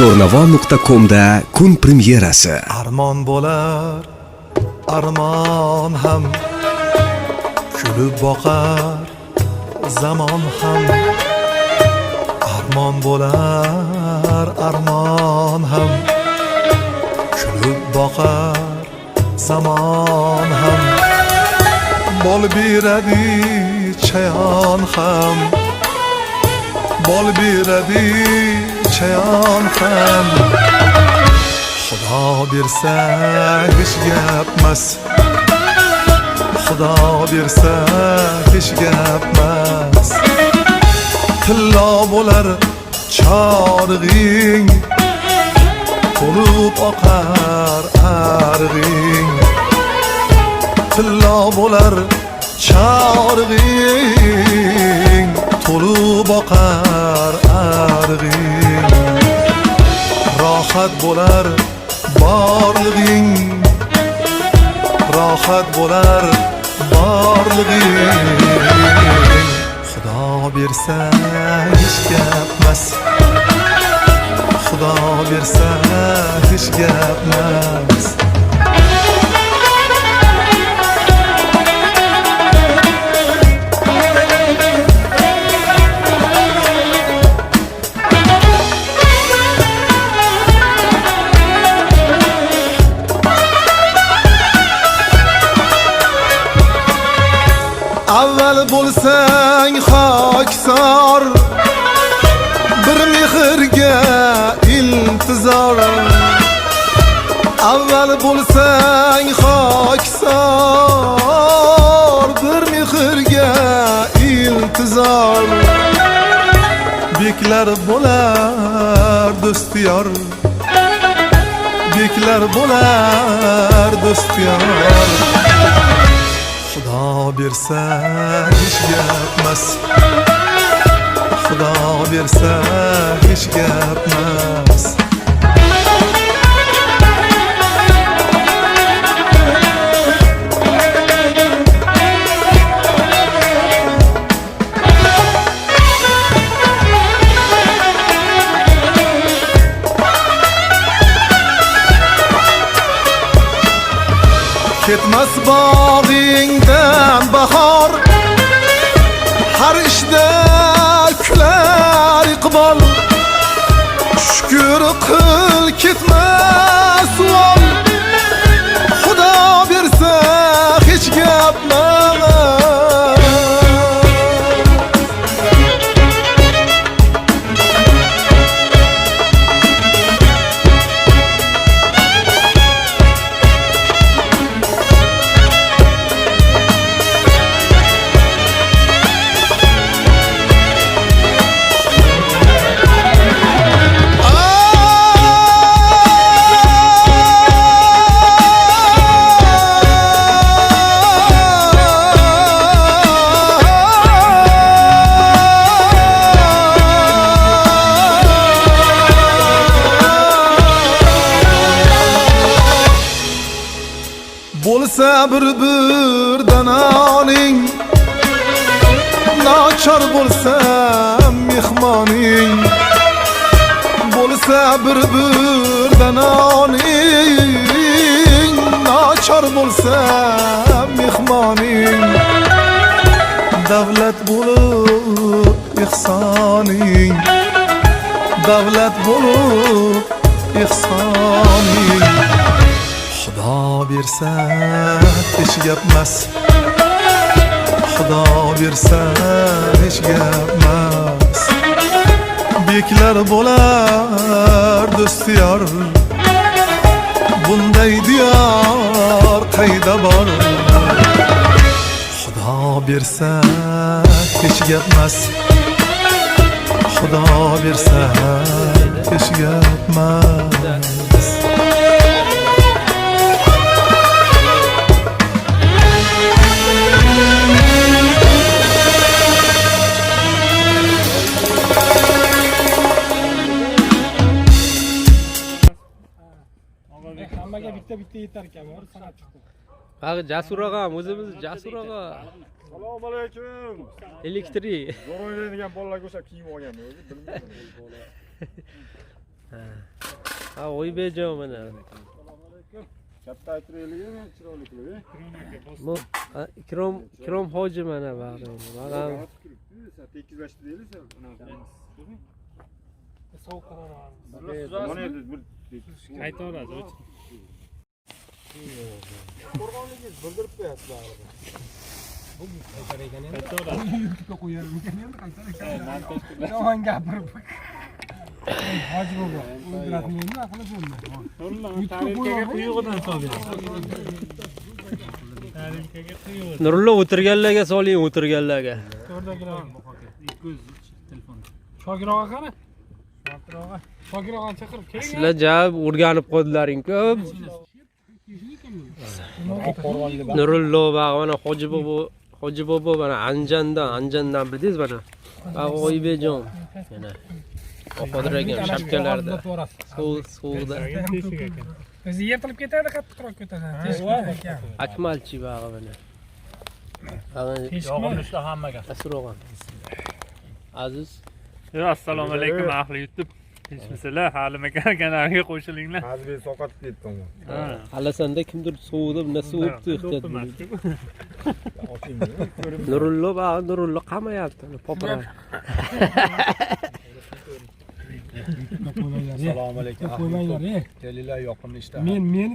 zo'rnavo.comda kun premyerasi. Armon bo'lar armon ham. Kulib boqar zamon ham. Armon bo'lar armon ham. Kulib boqar zamon ham. Bol beradi chayon ham. Bol beradi chayon ham Xudo bersa hech gapmas Xudo bersa hech gapmas Tillo bo'lar chorig'ing To'lib oqar arg'ing Tillo bo'lar chorig'ing To'lib oqar rohat bo'lar borlig'ing rohat bo'lar borlig'ing xudo bersa hech gapmas xudo bersa hech gapmas avval bo'lsang xokisor bir mehrga intizor. Avval bo'lsang xokisor bir mehrga intizor. Beklar bo'lar do'stiyor beklar bo'lar do'stiyor Xudo bersa hech gapmas Xudo bersa hech gapmas ketmas bog'ingdan bahor har ishda kular iqbol shukr qil ketmas vol xudo bo'lsa bir bir danoning nochor bo'lsa mehmoning bo'lsa bir bir danoning nochor bo'lsa mehmoning davlat bo'lib ehsoning davlat bo'lib ehsoning Xudo bersa hech gapmas Xudo bersa hech gapmas Beklar bo'lar do'stiyor Bunday diyor qayda bor Xudo bersa hech gapmas Xudo bersa hech gapmas ekan bor sanab chiqdim Bag'i Jasur og'am, o'zimiz Jasur og'a. Assalomu alaykum. Elektri. Zo'r o'ynaydigan bolalarga o'xshab kiyim olganman o'zi bilmayman. ha. Oybekjon mana Katta aytiraylikmi, chiroyli qilib. ikrom ikrom hoji mana bag'ri bag'am Sen tekizlashdi nurullo bildirib ekan o'tirganlarga soling o'tirganlarga shokir og'a qani shokir og'ani chaqirib keling sizlar javob o'rganib qoldilaringku ko'p nurullo bag'i mana hoji bobo hoji bobo mana anjandan anjandan bildingiz mana bag'i oybekjon mana oqodir akam shapkalarda suv suvda O'zi yirtilib ketadi, ko'taradi. Teshik ekan. akmalchi bag'i mana Teshikmi? hammaga. asur og'am aziz. Assalomu alaykum ahli youtube tinchmisizlar hali makan kanaliga qo'shilinglar Hazbek sovqotib ketdim. alasanda kimdir? Suvda ehtiyot bo'ling nurullo bag'i nurullo qamayapti popra. Assalomu alaykum. Qo'ymanglar. Kelinglar yoqimli ishda. Men men